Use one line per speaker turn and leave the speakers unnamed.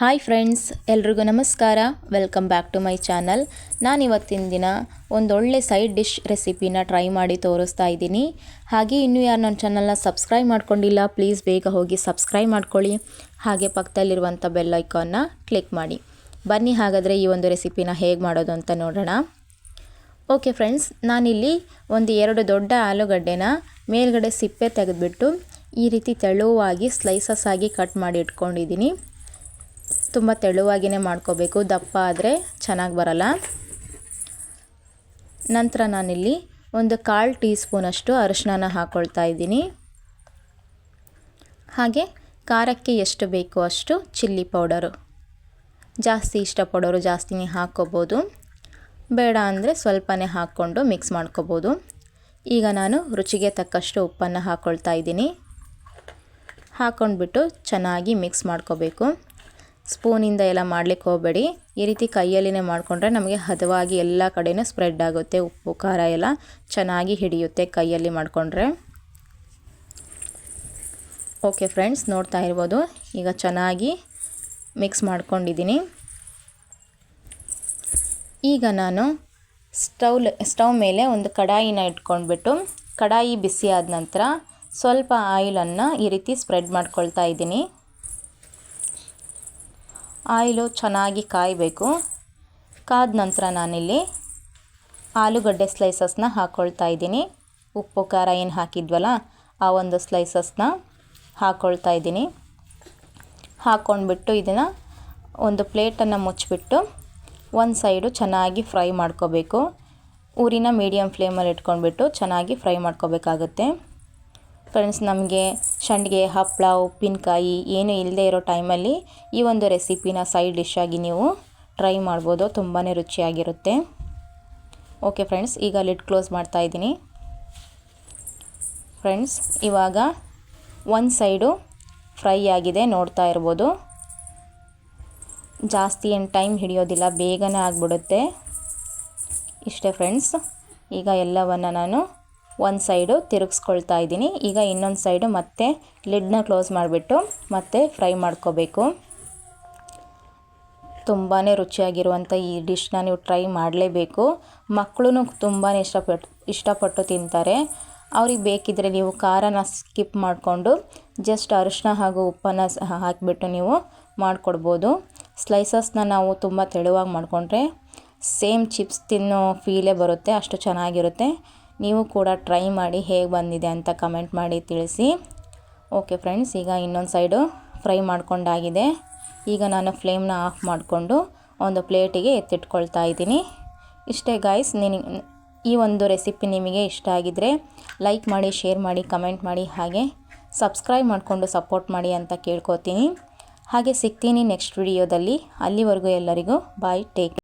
Hi friends, ಎಲ್ರಿಗೂ ನಮಸ್ಕಾರ. Welcome back to my channel. ನಾನು ಇವತ್ತಿನ ದಿನ ಒಂದೊಳ್ಳೆ ಸೈಡ್ ಡಿಶ್ ರೆಸಿಪಿನ ಟ್ರೈ ಮಾಡಿ ತೋರಿಸ್ತಾ ಇದ್ದೀನಿ. ಹಾಗೆ ಇನ್ನೂ ಯಾರು ನನ್ನ ಚಾನಲ್ನ ಸಬ್ಸ್ಕ್ರೈಬ್ ಮಾಡ್ಕೊಂಡಿಲ್ಲ, ಪ್ಲೀಸ್ ಬೇಗ ಹೋಗಿ ಸಬ್ಸ್ಕ್ರೈಬ್ ಮಾಡ್ಕೊಳ್ಳಿ. ಹಾಗೆ ಪಕ್ಕದಲ್ಲಿರುವಂಥ ಬೆಲ್ ಕ್ಲಿಕ್ ಮಾಡಿ. ಬನ್ನಿ ಹಾಗಾದರೆ ಈ ಒಂದು ರೆಸಿಪಿನ ಹೇಗೆ ಮಾಡೋದು ಅಂತ ನೋಡೋಣ. ಓಕೆ ಫ್ರೆಂಡ್ಸ್, ನಾನಿಲ್ಲಿ ಒಂದು ಎರಡು ದೊಡ್ಡ ಆಲೂಗಡ್ಡೆನ ಮೇಲ್ಗಡೆ ಸಿಪ್ಪೆ ತೆಗೆದುಬಿಟ್ಟು ಈ ರೀತಿ ತೆಳುವಾಗಿ, ಸ್ಲೈಸಸ್ ಆಗಿ ಕಟ್ ಮಾಡಿ ಇಟ್ಕೊಂಡಿದ್ದೀನಿ. ತುಂಬ ತೆಳುವಾಗಿಯೇ ಮಾಡ್ಕೋಬೇಕು. ದಪ್ಪ ಆದರೆ ಚೆನ್ನಾಗಿ ಬರಲ್ಲ. ನಂತರ ನಾನಿಲ್ಲಿ ಒಂದು ಕಾಲು ಟೀ ಸ್ಪೂನಷ್ಟು ಅರಿಶಿನ ಹಾಕ್ಕೊಳ್ತಾ ಇದ್ದೀನಿ. ಹಾಗೆ ಖಾರಕ್ಕೆ ಎಷ್ಟು ಬೇಕೋ ಅಷ್ಟು ಚಿಲ್ಲಿ ಪೌಡರು. ಜಾಸ್ತಿ ಇಷ್ಟಪಡೋರು ಜಾಸ್ತಿನೇ ಹಾಕ್ಕೋಬೋದು. ಬೇಡ ಅಂದರೆ ಸ್ವಲ್ಪನೇ ಹಾಕ್ಕೊಂಡು ಮಿಕ್ಸ್ ಮಾಡ್ಕೋಬೋದು. ಈಗ ನಾನು ರುಚಿಗೆ ತಕ್ಕಷ್ಟು ಉಪ್ಪನ್ನು ಹಾಕ್ಕೊಳ್ತಾ ಇದ್ದೀನಿ. ಹಾಕ್ಕೊಂಡ್ಬಿಟ್ಟು ಚೆನ್ನಾಗಿ ಮಿಕ್ಸ್ ಮಾಡ್ಕೋಬೇಕು. ಸ್ಪೂನಿಂದ ಎಲ್ಲ ಮಾಡಲಿಕ್ಕೆ ಹೋಗಬೇಡಿ. ಈ ರೀತಿ ಕೈಯಲ್ಲಿನೇ ಮಾಡಿಕೊಂಡ್ರೆ ನಮಗೆ ಹದವಾಗಿ ಎಲ್ಲ ಕಡೆಯೂ ಸ್ಪ್ರೆಡ್ ಆಗುತ್ತೆ. ಉಪ್ಪು, ಖಾರ ಎಲ್ಲ ಚೆನ್ನಾಗಿ ಹಿಡಿಯುತ್ತೆ ಕೈಯಲ್ಲಿ ಮಾಡಿಕೊಂಡ್ರೆ. ಓಕೆ ಫ್ರೆಂಡ್ಸ್ ನೋಡ್ತಾ ಇರ್ಬೋದು. ಈಗ ಚೆನ್ನಾಗಿ ಮಿಕ್ಸ್ ಮಾಡ್ಕೊಂಡಿದ್ದೀನಿ. ಈಗ ನಾನು ಸ್ಟವ್ ಸ್ಟವ್ ಮೇಲೆ ಒಂದು ಕಡಾಯಿನ ಇಟ್ಕೊಂಡ್ಬಿಟ್ಟು ಕಡಾಯಿ ಬಿಸಿ ಆದ ನಂತರ ಸ್ವಲ್ಪ ಆಯಿಲನ್ನು ಈ ರೀತಿ ಸ್ಪ್ರೆಡ್ ಮಾಡ್ಕೊಳ್ತಾ ಇದ್ದೀನಿ. ಆಯಿಲು ಚೆನ್ನಾಗಿ ಕಾಯಬೇಕು. ಕಾದ ನಂತರ ನಾನಿಲ್ಲಿ ಆಲೂಗಡ್ಡೆ ಸ್ಲೈಸಸ್ನ ಹಾಕ್ಕೊಳ್ತಾ ಇದ್ದೀನಿ. ಉಪ್ಪು, ಖಾರ ಏನು ಹಾಕಿದ್ವಲ್ಲ, ಆ ಒಂದು ಸ್ಲೈಸಸ್ನ ಹಾಕ್ಕೊಳ್ತಾ ಇದ್ದೀನಿ. ಹಾಕ್ಕೊಂಡ್ಬಿಟ್ಟು ಇದನ್ನು ಒಂದು ಪ್ಲೇಟನ್ನು ಮುಚ್ಚಿಬಿಟ್ಟು ಒಂದು ಸೈಡು ಚೆನ್ನಾಗಿ ಫ್ರೈ ಮಾಡ್ಕೋಬೇಕು. ಊರಿನ ಮೀಡಿಯಮ್ ಫ್ಲೇಮಲ್ಲಿ ಇಟ್ಕೊಂಡ್ಬಿಟ್ಟು ಚೆನ್ನಾಗಿ ಫ್ರೈ ಮಾಡ್ಕೋಬೇಕಾಗುತ್ತೆ. ಫ್ರೆಂಡ್ಸ್ ನಮಗೆ ಸಂಡಿಗೆ ಹಪ್ಪಳ ಉಪ್ಪಿನಕಾಯಿ ಏನೂ ಇಲ್ಲದೆ ಇರೋ ಟೈಮಲ್ಲಿ ಈ ಒಂದು ರೆಸಿಪಿನ ಸೈಡ್ ಡಿಶ್ಶಾಗಿ ನೀವು ಟ್ರೈ ಮಾಡ್ಬೋದು. ತುಂಬಾ ರುಚಿಯಾಗಿರುತ್ತೆ. ಓಕೆ ಫ್ರೆಂಡ್ಸ್ ಈಗ ಲಿಡ್ ಕ್ಲೋಸ್ ಮಾಡ್ತಾ ಇದ್ದೀನಿ. ಫ್ರೆಂಡ್ಸ್ ಇವಾಗ ಒಂದು ಸೈಡು ಫ್ರೈ ಆಗಿದೆ ನೋಡ್ತಾ ಇರ್ಬೋದು. ಜಾಸ್ತಿ ಏನು ಟೈಮ್ ಹಿಡಿಯೋದಿಲ್ಲ, ಬೇಗನೆ ಆಗಿಬಿಡುತ್ತೆ. ಇಷ್ಟೇ ಫ್ರೆಂಡ್ಸ್ ಈಗ ಎಲ್ಲವನ್ನು ನಾನು ಒಂದು ಸೈಡು ತಿರುಗಿಸ್ಕೊಳ್ತಾ ಇದ್ದೀನಿ. ಈಗ ಇನ್ನೊಂದು ಸೈಡು ಮತ್ತೆ ಲಿಡ್ನ ಕ್ಲೋಸ್ ಮಾಡಿಬಿಟ್ಟು ಮತ್ತೆ ಫ್ರೈ ಮಾಡ್ಕೋಬೇಕು. ತುಂಬಾ ರುಚಿಯಾಗಿರುವಂಥ ಈ ಡಿಶ್ನ ನೀವು ಟ್ರೈ ಮಾಡಲೇಬೇಕು. ಮಕ್ಕಳು ತುಂಬಾ ಇಷ್ಟಪಟ್ಟು ಇಷ್ಟಪಟ್ಟು ತಿಂತಾರೆ. ಅವ್ರಿಗೆ ಬೇಕಿದ್ದರೆ ನೀವು ಖಾರನ ಸ್ಕಿಪ್ ಮಾಡಿಕೊಂಡು ಜಸ್ಟ್ ಅರಿಶಿನ ಹಾಗೂ ಉಪ್ಪನ್ನು ಹಾಕಿಬಿಟ್ಟು ನೀವು ಮಾಡಿಕೊಡ್ಬೋದು. ಸ್ಲೈಸಸ್ನ ನಾವು ತುಂಬ ತೆಳುವಾಗಿ ಮಾಡಿಕೊಂಡ್ರೆ ಸೇಮ್ ಚಿಪ್ಸ್ ತಿನ್ನೋ ಫೀಲೇ ಬರುತ್ತೆ, ಅಷ್ಟು ಚೆನ್ನಾಗಿರುತ್ತೆ. ನೀವು ಕೂಡ ಟ್ರೈ ಮಾಡಿ ಹೇಗೆ ಬಂದಿದೆ ಅಂತ ಕಮೆಂಟ್ ಮಾಡಿ ತಿಳಿಸಿ. ಓಕೆ ಫ್ರೆಂಡ್ಸ್ ಈಗ ಇನ್ನೊಂದು ಸೈಡು ಫ್ರೈ ಮಾಡ್ಕೊಂಡಾಗಿದೆ. ಈಗ ನಾನು ಫ್ಲೇಮ್ನ ಆಫ್ ಮಾಡಿಕೊಂಡು ಒಂದು ಪ್ಲೇಟಿಗೆ ಎತ್ತಿಟ್ಕೊಳ್ತಾ ಇದ್ದೀನಿ. ಇಷ್ಟೇ ಗಾಯ್ಸ್ ನಿನ ಈ ಒಂದು ರೆಸಿಪಿ ನಿಮಗೆ ಇಷ್ಟ ಆಗಿದ್ದರೆ ಲೈಕ್ ಮಾಡಿ ಶೇರ್ ಮಾಡಿ ಕಮೆಂಟ್ ಮಾಡಿ ಹಾಗೆ ಸಬ್ಸ್ಕ್ರೈಬ್ ಮಾಡಿಕೊಂಡು ಸಪೋರ್ಟ್ ಮಾಡಿ ಅಂತ ಕೇಳ್ಕೊತೀನಿ. ಹಾಗೆ ಸಿಗ್ತೀನಿ ನೆಕ್ಸ್ಟ್ ವಿಡಿಯೋದಲ್ಲಿ ಅಲ್ಲಿವರೆಗೂ ಎಲ್ಲರಿಗೂ ಬಾಯ್ ಟೇಕ್